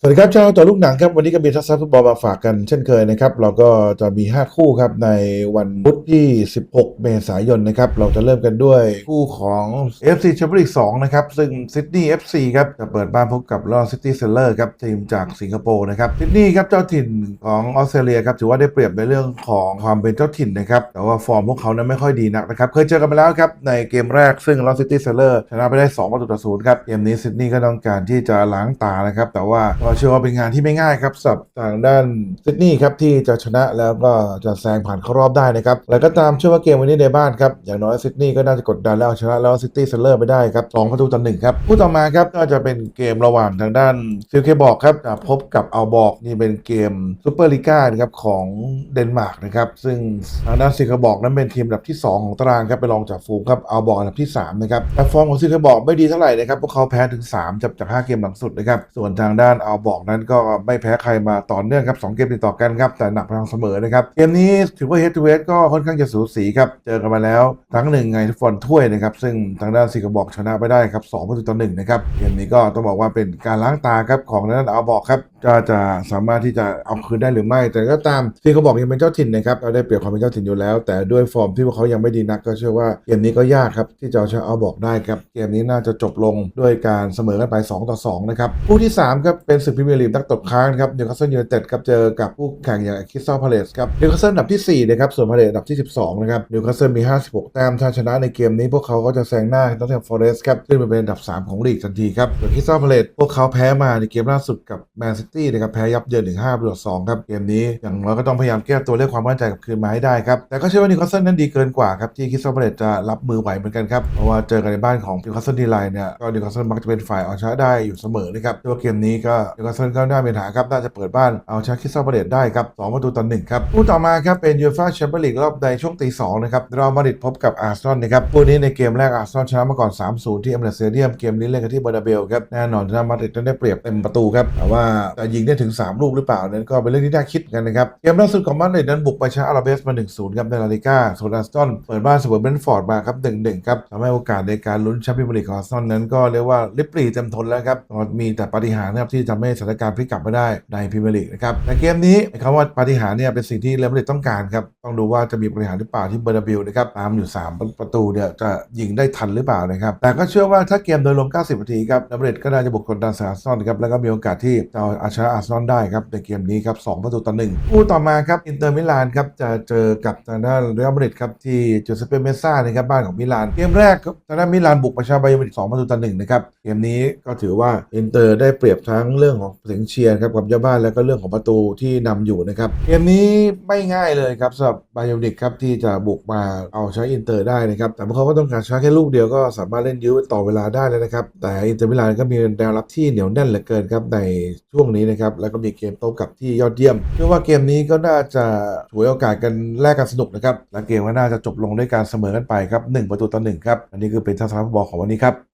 สวัสดีครับชาวต่อลูกหนังครับวันนี้ก็มีทัศนฟุตบอลมาฝากกันเช่นเคยนะครับ เราก็จะมี 5 คู่ครับในวันพุธที่ 16 เมษายนนะครับเราจะเริ่มกันด้วยคู่ของ FC Champions l e a 2นะครับซึ่งซิดนีย์ FC ครับจะเปิดบ้านพบกับลอซิตี้เซลเลอร์ครับทีมจากสิงคโปร์นะครับซิดนีย์ครับเจ้าถิ่นของออสเตรเลียครับถือว่าได้เปรียบในเรื่องของความเป็นเจ้าถิ่นนะครับแต่ว่าฟอร์มพวกเขานั้นไม่ค่อยดีนักนะครับเคยเจอกันมาแล้วครับในเกมแรกซึ่งลอซิตี้เซลเลอร์ชนะไปได้2ประตูต่อศูนย์ครับเกมนี้ซิดนีย์ก็ต้องการที่จะล้างตานะครับแต่ว่าก็เชื่อว่าเป็นงานที่ไม่ง่ายครับสับทางด้านซิดนีย์ครับที่จะชนะแล้วก็จะแซงผ่านเข้ารอบได้นะครับแล้วก็ตามเชื่อว่าเกมวันนี้ในบ้านครับอย่างน้อยซิดนีย์ก็น่าจะกดดันแล้วชนะแล้วซิตี้เซลเลอร์ไปได้ครับสองประตูต่อหนึ่งครับคู่ต่อมาครับก็จะเป็นเกมระหว่างทางด้านซิลเคบอกครับจะพบกับเอัลบอกนี่เป็นเกมซูเปอร์ลีกานะครับของเดนมาร์กนะครับซึ่งทางด้านซิลเคบอกนั้นเป็นทีมอันดับที่ 2 ของตารางครับไปรองจากฟูงครับเอัลบอกอันดับที่3นะครับแต่ฟอร์มของซิลเคบอกไม่ดีเท่าไหร่นะครับพวกเขาแพ้ถึง 3 จากจาก 5 เกมหลังสุดนะครับส่วนทางด้านอัลบอกนั้นก็ไม่แพ้ใครมาต่อเนื่องครับสองเกมติดต่อกันครับ แต่หนักพลังเสมอนะครับ เกมนี้ถือว่าเฮดทูเฮดก็ค่อนข้างจะสูสีครับ เจอกันมาแล้วครั้งหนึ่งไงฟุตบอลถ้วยนะครับ ซึ่งทางด้านซิลเคบอกชนะไปได้ครับ2ประตูต่อหนึ่งนะครับ เกมนี้ก็ต้องบอกว่าเป็นการล้างตาครับของทางด้านอาบอกครับก็จะสามารถที่จะเอาคืนได้หรือไม่ แต่ก็ตามซิลเคบอกยังเป็นเจ้าถิ่นนะครับเราได้เปรียบความเป็นเจ้าถิ่นอยู่แล้ว แต่ด้วยฟอร์มที่พวกเขายังไม่ดีนักก็เชื่อว่าเกมนี้ก็ยากครับที่จะเอาชนะอัลบอกได้ครับเกมนี้น่าจะจบลงด้วยการเสมอกันไป 2 ต่อ 2 นะครับคู่ที่3ครับเป็นศึกพรีเมียร์ลีกนักตบค้างครับนิวคาสเซิลยูไนเต็ดครับเจอกับคู่แข่งอย่างคริสตัลพาเลสครับนิวคาสเซิลอันดับที่4นะครับส่วนพาเลสอันดับที่ 12นะครับนิวคาสเซิลมี 56 แต้มถ้าชนะในเกมนี้พวกเขาก็จะแซงหน้าต้งแทมฟอเรสต์ครับขึ้นไปเป็นอันดับ 3 ของลีกทันทีครับส่วนคริสตัลพาเลสพวกเขาแพ้มาในเกมล่าสุดกับแมนซิตี้นะครับแพ้ยับเยินถึง5ประตูต่อ2ครับเกมนี้อย่างน้อยก็ต้องพยายามแก้ตัวเรียกความมั่นใจกลับคืนมาให้ได้ครับแต่ก็เชื่อว่านิวคาสเซิลนั้นดีเกินกว่าครับที่คริสตัลพาเลสจะรับมือไหวเหมือนกันครับเพราะว่าเจอกันในบ้านของนิวคาสเซิลทีไรเนี่ยก็นิวคาสเซิลมักจะเป็นฝ่ายเอาชนะได้อยู่เสมอนะครับตัวเกมนี้ก็นิวคาสเซิลก็น่าเป็นปัญหาครับน่าจะเปิดบ้านเอาชนะคริสตัลพาเลสได้ครับ2ประตูต่อ1ครับคู่ต่อมาครับเป็นยูฟ่าแชมเปี้ยนลีกรอบในช่วงตี2นะครับเรอัลมาดริดพบกับอาร์เซนอลนะครับคู่นี้ในเกมแรกอาร์ซนอลชนะมาก่อน 3-0 ที่เอเมเรสเตเดียมเกมนี้เล่นกันที่เบอร์นาเบลครับแน่นอนทางมาดริดนั้นได้เปรียบเต็มประตูครับแต่ว่าจะยิงได้ถึง 3 ลูกหรือเปล่านั้นก็เป็นเรื่องที่น่าคิดกันนะครับเกมล่าสุดของมาดริดนั้นบุกไปชนะอาราเบสมา 1-0 ครับในลาลิก้าส่วนอาร์เซนเปิดบ้านเสมอเบนฟอร์ดมาครับ 1-1 ครับทำให้โอกาสในการลุ้นแชมเปี้ยนลีกของอาร์เซนอลนั้นก็เรียกว่าลิบปรีเต็มทนแล้วครับมีแต่ปาฏิหาริย์นะครับที่ทำให้สถานการณ์พลิกกลับมาได้ในพรีเมียร์ลีกนะครับแต่เกมนี้คำว่าปาฏิหาริย์เนี่ยเป็นสิ่งที่เรอัลมาดริดต้องการครับต้องดูว่าจะมีปาฏิหาริย์หรือเปล่าที่เบอร์นาเบลนะครับตามอยู่ 3 ประตูเนี่ยจะยิงได้ทันหรือเปล่านะครับแต่ก็เชื่อว่าถ้าเกมโดยรวม 90 นาทีครับเรอัลมาดริดก็น่าจะบุกกดดันอาร์เซนอลครับแล้วก็มีโอกาสที่จะเอาชนะอาร์เซนอลได้ครับในเกมนี้ครับ2ประตูต่อ1คู่ต่อมาครับอินเตอร์มิลานครับจะเจอกับทางด้านเรอัลมาดริดครับที่จูเซเปเมซ่านะครับบ้านของมิลาน เกมแรกครับทางด้านมิลานบุกประชาบายมาดริด2ประตูต่อ1นะครับเกมนี้ก็ถือว่าอินเตอร์ได้เปรียบทั้งเรื่องของเสียงเชียร์ครับกับเจ้าบ้านแล้วก็เรื่องของประตูที่นำอยู่นะครับเกมนี้ไม่ง่ายเลยครับสำหรับบายอร์มาดริดครับที่จะบุกมาเอาชนะอินเตอร์ได้นะครับแต่พวกเขาก็ต้องการชนะแค่ลูกเดียวก็สามารถเล่นยื้อต่อเวลาได้แล้วนะครับแต่อินเตอร์มิลานก็มีแนวรับที่เหนียวแน่นเหลือเกินครับในช่วงนี้นะครับ แล้วก็มีเกมโต้กลับที่ยอดเยี่ยมเชื่อว่าเกมนี้ก็น่าจะถวยโอกาสกันแลกกันสนุกนะครับและเกมก็น่าจะจบลงด้วยการเสมอกันไปครับ1ประตูต่อ1ครับอันนี้คือเป็นทัศนคติฟุตบอลของวันนี้ครับ